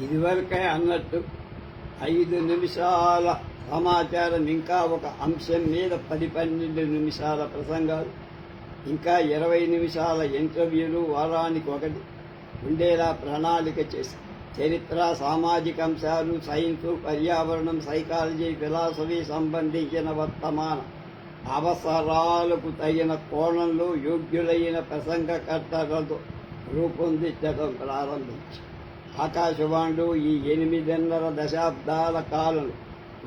ఇదివరకే అన్నట్టు ఐదు నిమిషాల సమాచారం ఇంకా ఒక అంశం మీద పది పన్నెండు నిమిషాల ప్రసంగాలు ఇంకా ఇరవై నిమిషాల ఇంటర్వ్యూలు వారానికి ఒకటి ఉండేలా ప్రణాళిక చేసి చరిత్ర సామాజిక అంశాలు సైన్సు పర్యావరణం సైకాలజీ ఫిలాసఫీ సంబంధించిన వర్తమాన అవసరాలకు తగిన కోణంలో యోగ్యులైన ప్రసంగకర్తలతో రూపొందించడం ప్రారంభించింది ఆకాశవాణులు ఈ ఎనిమిదిన్నర దశాబ్దాల కాలం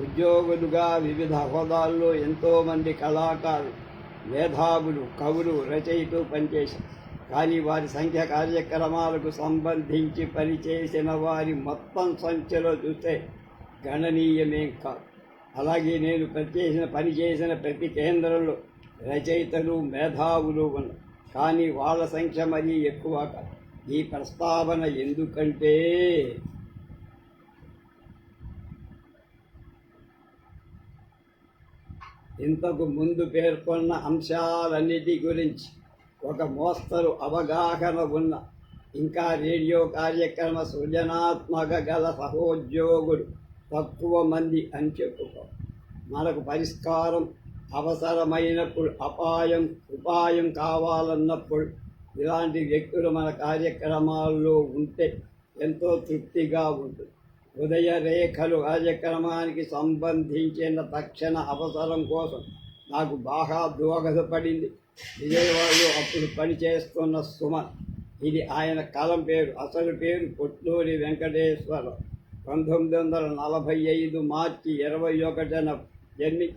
ఉద్యోగులుగా వివిధ హోదాల్లో ఎంతోమంది కళాకారులు మేధావులు కవులు రచయితలు పనిచేశారు. కానీ వారి సంఖ్య కార్యక్రమాలకు సంబంధించి పనిచేసిన వారి మొత్తం సంఖ్యలో చూస్తే గణనీయమేం కాదు. అలాగే నేను పనిచేసిన పనిచేసిన ప్రతి కేంద్రంలో రచయితలు మేధావులు ఉన్నారు. కానీ వాళ్ళ సంఖ్య మరీ ఎక్కువ కాదు. ఈ ప్రస్తావన ఎందుకంటే? ఇంతకు ముందు పేర్కొన్న అంశాలన్నిటి గురించి ఒక మోస్తరు అవగాహన ఉన్న ఇంకా రేడియో కార్యక్రమ సృజనాత్మక గల సహోద్యోగులు తక్కువ మంది అని చెప్పుకో. మనకు పరిష్కారం అవసరమైనప్పుడు అపాయం ఉపాయం కావాలన్నప్పుడు ఇలాంటి వ్యక్తులు మన కార్యక్రమాల్లో ఉంటే ఎంతో తృప్తిగా ఉంటుంది. ఉదయ రేఖలు కార్యక్రమానికి సంబంధించిన తక్షణ అవసరం కోసం నాకు బాగా దోహదపడింది. విజయవాడలో అప్పుడు పనిచేస్తున్న సుమన్ ఇది ఆయన కలం పేరు అసలు పేరు పొట్లూరి వెంకటేశ్వర. పంతొమ్మిది వందల నలభై ఐదు మార్చి ఇరవై ఒకటిన జన్మి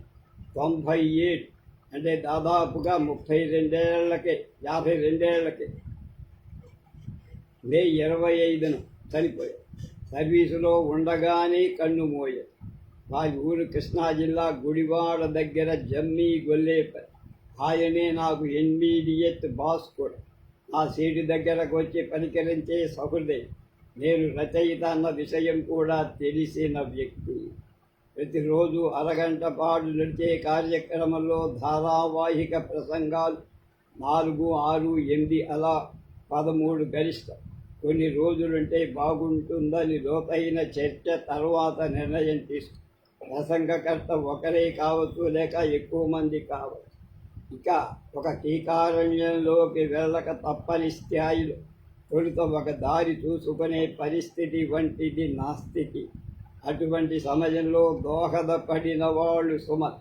తొంభై ఏడు. అంటే దాదాపుగా ముప్పై రెండేళ్ళకే యాభై రెండేళ్ళకే. మే ఇరవై ఐదున చనిపోయాడు. సర్వీసులో ఉండగానే కన్ను మోయాడు. మా ఊరు కృష్ణా జిల్లా గుడివాడ దగ్గర జమ్మి గొల్లేప ఆయనే నాకు ఎన్మీడియట్ బాస్ కూడా. ఆ సీటు దగ్గరకు వచ్చి పనికరించే సహృదయం నేను రచయిత అన్న విషయం కూడా తెలిసిన వ్యక్తి. ప్రతిరోజు అరగంట పాటు నడిచే కార్యక్రమంలో ధారావాహిక ప్రసంగాలు నాలుగు ఆరు ఎనిమిది అలా పదమూడు గరిష్ట. కొన్ని రోజులుంటే బాగుంటుందని లోతైన చర్చ తర్వాత నిర్ణయం తీసుకు. ప్రసంగకర్త ఒకరే కావచ్చు లేక ఎక్కువ మంది కావచ్చు. ఇక ఒక టీకారణ్యంలోకి వెళ్ళక తప్పని స్థాయిలో తొలుత ఒక దారి చూసుకునే పరిస్థితి వంటిది నా స్థితి. అటువంటి సమయంలో దోహదపడిన వాళ్ళు సుమ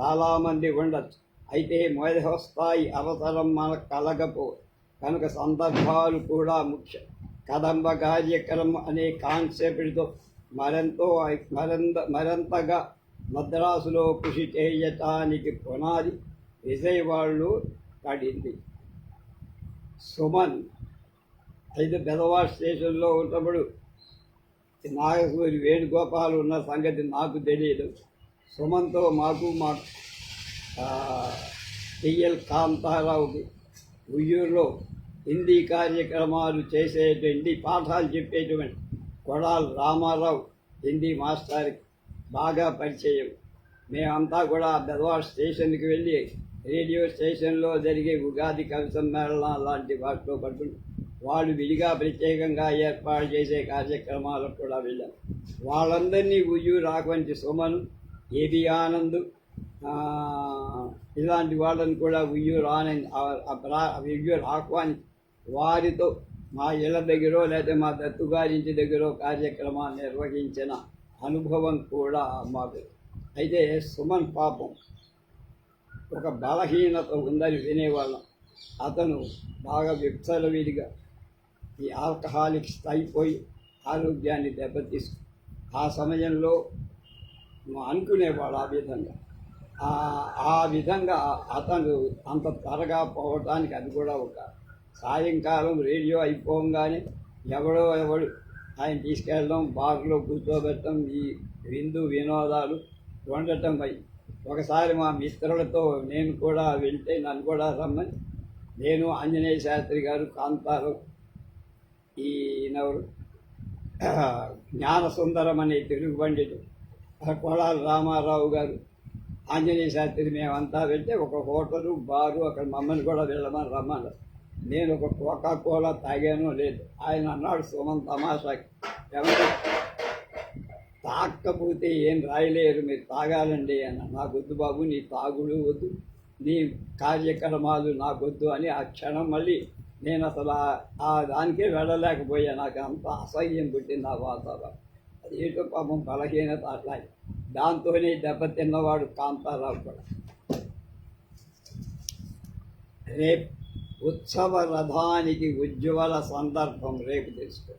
చాలామంది ఉండొచ్చు. అయితే మొదస్థాయి అవసరం మనకు కలగపో కనుక సందర్భాలు కూడా ముఖ్యం. కదంబ కార్యక్రమం అనే కాన్సెప్ట్తో మరెంతో మరింత మరింతగా మద్రాసులో కృషి చేయటానికి పునాది విజయవాళ్ళు పడింది. సుమన్ అయితే బెదవాడ స్టేషన్లో ఉన్నప్పుడు నాగూరి వేణుగోపాల్ ఉన్న సంగతి నాకు తెలియదు. సుమన్తో మాకు మా టిఎల్ కాంతారావుకి ఉయ్యూరులో హిందీ కార్యక్రమాలు చేసేటువంటి పాఠాలు చెప్పేటువంటి కొడాల రామారావు హిందీ మాస్టర్కి బాగా పరిచయం. మేమంతా కూడా బెదవాడ స్టేషన్కి వెళ్ళి రేడియో స్టేషన్లో జరిగే ఉగాది కవి సమ్మేళనం లాంటి వాటిలో పడుతుంటాం వాళ్ళు విడిగా ప్రత్యేకంగా ఏర్పాటు చేసే కార్యక్రమాలకు కూడా వెళ్ళాం. వాళ్ళందరినీ ఉయ్యూ రాకవంటి సుమన్ ఏబి ఆనంద్ ఇలాంటి వాళ్ళని కూడా ఉయ్యూరు ఆనంద్ ఉయ్యూరు ఆహ్వాని వారితో మా ఇళ్ళ దగ్గర లేదా మా దత్తుగారింటి దగ్గర కార్యక్రమాలు నిర్వహించిన అనుభవం కూడా మాకు అయితే సుమన్ పాపం ఒక బలహీనత ఉందని వినేవాళ్ళం. అతను బాగా విచ్చలవిడిగా ఈ ఆల్కహాలిక్స్ అయిపోయి ఆరోగ్యాన్ని దెబ్బతీసు ఆ సమయంలో అనుకునేవాడు ఆ విధంగా. ఆ- ఆ విధంగా అతను అంత త్వరగా పోవటానికి అది కూడా ఒక సాయంకాలం రేడియో అయిపోగానే ఎవడో ఎవడు ఆయన తీసుకెళ్ళడం బార్లో కూర్చోబెట్టడం ఈ విందు వినోదాలు వండటం అయి ఒకసారి మా మిత్రులతో నేను కూడా వెళ్తే నన్ను కూడా రమ్మని. నేను ఆంజనేయ శాస్త్రి గారు కాంతారావు ఈయనవరు జ్ఞానసుందరం అనే తెలుగు పండితుడు కొడాల రామారావు గారు ఆంజనేయ శాస్త్రి మేమంతా వెళ్తే ఒక హోటలు బారు అక్కడ మమ్మల్ని కూడా వెళ్ళమని రమ్మన్నారు. నేను ఒక కోకా కోలా తాగాను లేదు. ఆయన అన్నాడు సుమన్ తమాషాకి ఎవరు తాకపోతే ఏం రాయలేరు మీరు తాగాలండి అన్న. నాకు వద్దు బాబు నీ తాగుడు వద్దు నీ కార్యక్రమాలు నాకొద్దు అని ఆ క్షణం మళ్ళీ నేను అసలు ఆ- దానికే వెళ్ళలేకపోయా. నాకు అంత అసహ్యం పుట్టింది ఆ వాతావరణం. అది ఏటో పాపం బలహీనత అట్లా దాంతోనే దెబ్బతిన్నవాడు కాంతారావు కూడా. రేపు ఉత్సవ రథానికి ఉజ్వల సందర్భం రేపు తెలుసుకో.